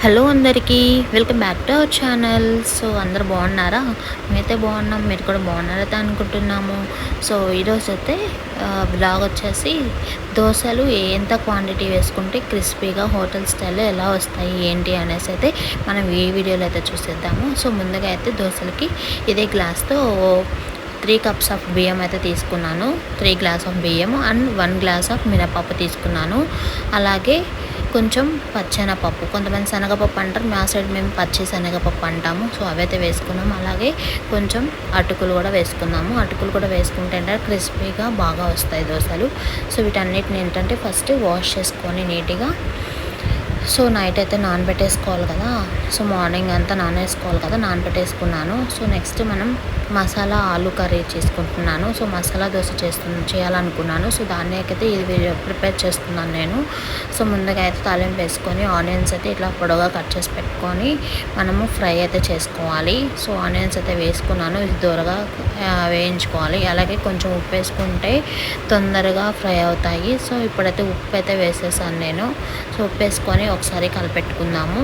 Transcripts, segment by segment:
Hello అందరికీ welcome back to our channel. So అందరు బాగున్నారా? మేమైతే బాగున్నాం మీరు కూడా బాగున్నారైతే అనుకుంటున్నాము. సో ఈరోజు అయితే బ్లాగ్ వచ్చేసి దోశలు ఎంత క్వాంటిటీ వేసుకుంటే క్రిస్పీగా హోటల్ స్టైల్లో ఎలా వస్తాయి ఏంటి అనేసి అయితే మనం ఈ వీడియోలో అయితే చూసేద్దాము. సో ముందుగా అయితే దోశలకి ఇదే గ్లాస్తో త్రీ కప్స్ ఆఫ్ బియ్యం అయితే తీసుకున్నాను. త్రీ గ్లాస్ ఆఫ్ బియ్యం అండ్ వన్ గ్లాస్ ఆఫ్ మినపప్పు తీసుకున్నాను. అలాగే కొంచెం పచ్చెనపప్పు. కొంతమంది శనగపప్పు అంటారు. మా సైడ్ మేము పచ్చి శనగపప్పు అంటాము. సో అవైతే వేసుకున్నాము. అలాగే కొంచెం అటుకులు కూడా వేసుకున్నాము. అటుకులు కూడా వేసుకుంటే ఏంటంటే క్రిస్పీగా బాగా వస్తాయి దోశలు. సో వీటన్నిటిని ఏంటంటే ఫస్ట్ వాష్ చేసుకొని నీట్గా సో నైట్ అయితే నానబెట్టేసుకోవాలి కదా. సో మార్నింగ్ అంతా నానేసుకోవాలి కదా నానబెట్టేసుకున్నాను. సో నెక్స్ట్ మనం మసాలా ఆలు కర్రీ చేసుకుంటున్నాను. సో మసాలా దోశ చేస్తు చేయాలనుకున్నాను. సో దాన్ని అయితే ఇది ప్రిపేర్ చేస్తున్నాను నేను. సో ముందుగా అయితే తాలింపు వేసుకొని ఆనియన్స్ అయితే ఇట్లా పొడవుగా కట్ చేసి పెట్టుకొని మనము ఫ్రై అయితే చేసుకోవాలి. సో ఆనియన్స్ అయితే వేసుకున్నాను. ఇది దూరగా వేయించుకోవాలి. అలాగే కొంచెం ఉప్పు వేసుకుంటే తొందరగా ఫ్రై అవుతాయి. సో ఇప్పుడైతే ఉప్పు అయితే వేసేసాను నేను. సో ఉప్పు వేసుకొని ఒకసారి కలిపెట్టుకుందాము.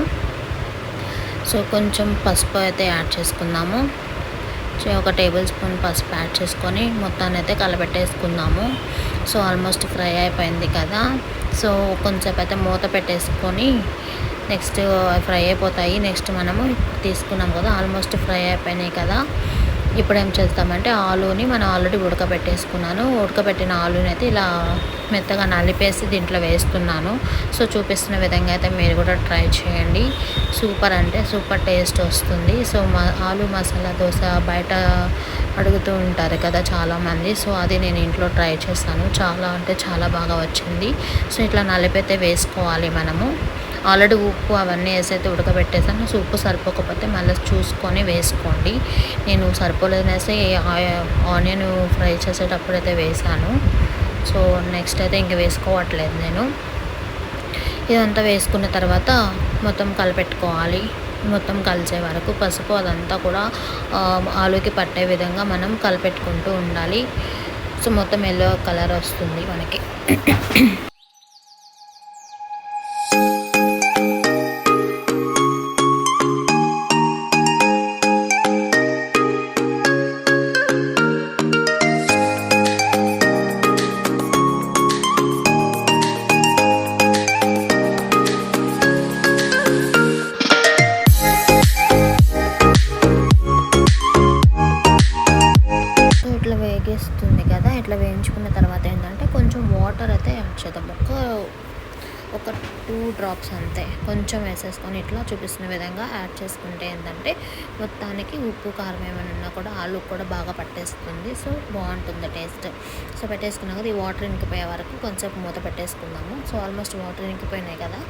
సో కొంచెం పసుపు అయితే యాడ్ చేసుకుందాము. ఒక టేబుల్ స్పూన్ పసుపు యాడ్ చేసుకొని మొత్తాన్ని అయితే కలపెట్టేసుకుందాము. సో ఆల్మోస్ట్ ఫ్రై అయిపోయింది కదా. సో కొంచెంసేపు అయితే మూత పెట్టేసుకొని నెక్స్ట్ ఫ్రై అయిపోతాయి. నెక్స్ట్ మనము తీసుకున్నాం కదా ఆల్మోస్ట్ ఫ్రై అయిపోయినాయి కదా. ఇప్పుడు ఏం చేస్తామంటే ఆలుని మనం ఆల్రెడీ ఉడకబెట్టేసుకున్నాను. ఉడకబెట్టిన ఆలుని అయితే ఇలా మెత్తగా నలిపేసి దీంట్లో వేస్తున్నాను. సో చూపిస్తున్న విధంగా అయితే మీరు కూడా ట్రై చేయండి. సూపర్ అంటే సూపర్ టేస్ట్ వస్తుంది. సో మా ఆలు మసాలా దోశ బయట అడుగుతూ ఉంటారు కదా చాలామంది. సో అది నేను ఇంట్లో ట్రై చేశాను. చాలా అంటే చాలా బాగా వచ్చింది. సో ఇట్లా నలిపైతే వేసుకోవాలి మనము. ఆల్రెడీ ఉప్పు అవన్నీ వేసైతే ఉడకబెట్టేసాను. సో ఉప్పు సరిపోకపోతే మళ్ళీ చూసుకొని వేసుకోండి. నేను సరిపోలేదనేసి ఆనియన్ ఫ్రై చేసేటప్పుడు అయితే వేసాను. సో నెక్స్ట్ అయితే ఇంక వేసుకోవట్లేదు నేను. ఇదంతా వేసుకున్న తర్వాత మొత్తం కలిపెట్టుకోవాలి. మొత్తం కలిసే వరకు పసుపు అదంతా కూడా ఆలుకి పట్టే విధంగా మనం కలిపెట్టుకుంటూ ఉండాలి. సో మొత్తం ఎల్లో కలర్ వస్తుంది మనకి. డ్రాప్స్ అంతే. కొంచెం వేసేసుకొని ఇట్లా చూపిస్తున్న విధంగా యాడ్ చేసుకుంటే ఏంటంటే మొత్తానికి ఉప్పు కారం ఏమైనా ఉన్నా కూడా ఆలు కూడా బాగా పట్టేస్తుంది. సో బాగుంటుంది టేస్ట్ సో పెట్టేసుకున్నాక కదా ఈ వాటర్ ఇంకిపోయే వరకు కొంచెం మూత పెట్టేసుకుందాము. సో ఆల్మోస్ట్ వాటర్ ఇంకిపోయినాయి కదా.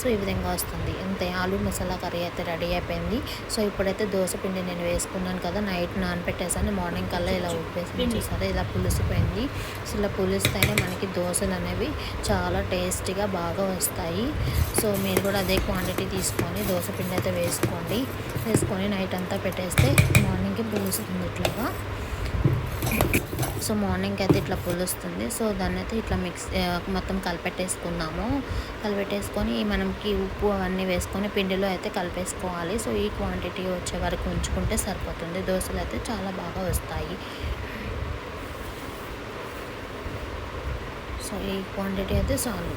సో ఈ విధంగా వస్తుంది. అంతే ఆలు మసాలా కర్రీ అయితే రెడీ అయిపోయింది. సో ఇప్పుడైతే దోశ పిండి నేను వేసుకున్నాను కదా నైట్ నానపెట్టేసాను. మార్నింగ్ కల్లా ఇలా ఉప్పేసి చూసారా? ఇలా పులిసిపోయింది. సో ఇలా పులిస్తేనే మనకి దోశలు అనేవి చాలా టేస్టీగా బాగా వస్తాయి. సో మీరు కూడా అదే క్వాంటిటీ తీసుకొని దోశ పిండి అయితే వేసుకోండి. వేసుకొని నైట్ అంతా పెట్టేస్తే మార్నింగ్కి పులుస్తుంది ఇట్లాగా. సో మార్నింగ్ అయితే ఇట్లా పులుస్తుంది. సో దాన్ని అయితే ఇట్లా మిక్స్ మొత్తం కలిపెట్టేసుకుందాము కలిపెట్టేసుకొని మనకి ఉప్పు అవన్నీ వేసుకొని పిండిలో అయితే కలిపేసుకోవాలి. సో ఈ క్వాంటిటీ వచ్చే వరకు ఉంచుకుంటే సరిపోతుంది. దోశలు అయితే చాలా బాగా వస్తాయి. సో ఈ క్వాంటిటీ అయితే చాలు.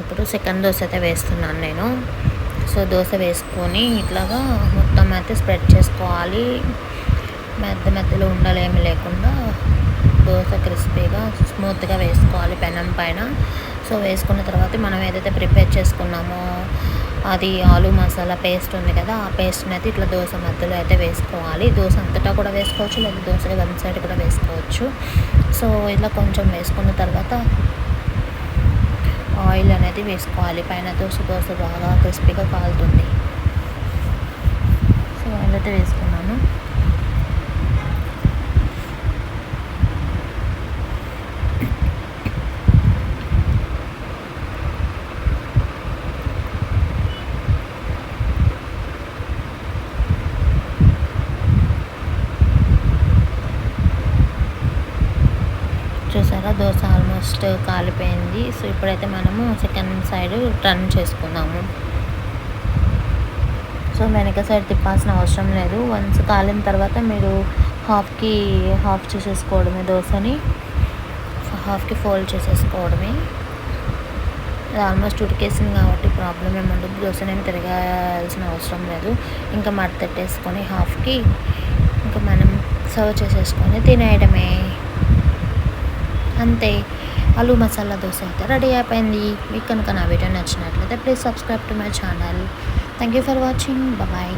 ఇప్పుడు సెకండ్ దోశ అయితే వేస్తున్నాను నేను. సో దోశ వేసుకొని ఇట్లాగా మొత్తం అయితే స్ప్రెడ్ చేసుకోవాలి. మధ్య మధ్యలో ఉండాలి ఏమి లేకుండా దోశ క్రిస్పీగా స్మూత్గా వేసుకోవాలి పెనం పైన. సో వేసుకున్న తర్వాత మనం ఏదైతే ప్రిపేర్ చేసుకున్నామో అది ఆలు మసాలా పేస్ట్ ఉంది కదా ఆ పేస్ట్ని అయితే ఇట్లా దోశ మధ్యలో అయితే వేసుకోవాలి. దోశ అంతటా కూడా వేసుకోవచ్చు లేదా దోశ వన్ సైడ్ కూడా వేసుకోవచ్చు. సో ఇలా కొంచెం వేసుకున్న తర్వాత ఆయిల్ అనేది వేసుకోవాలి. పైన దోశ దోశ బాగా క్రిస్పీగా కాలుతుంది. సో ఆయిల్ అయితే వేసుకున్నాను చూసారా దోశ ఆల్మోస్ట్ కాలిపోయింది. సో ఇప్పుడైతే మనము సెకండ్ సైడ్ టర్న్ చేసుకుందాము. సో వెనక సైడ్ తిప్పాల్సిన అవసరం లేదు. వన్స్ కాలిన తర్వాత మీరు హాఫ్కి హాఫ్ చేసేసుకోవడమే దోశని. హాఫ్కి ఫోల్డ్ చేసేసుకోవడమే. అది ఆల్మోస్ట్ ఉడికేసింది కాబట్టి ప్రాబ్లం ఏముండదు దోశనేమి తిరగాల్సిన అవసరం లేదు. ఇంకా మడతెట్టేసుకొని హాఫ్కి ఇంకా మనం సర్వ్ చేసేసుకొని తినేయడమే. అంతే. ఆలు మసాలా దోశ అయితే రెడీ అయిపోయింది. మీకు కనుక నా వీడియో నచ్చినట్లయితే please subscribe to my channel. Thank you for watching bye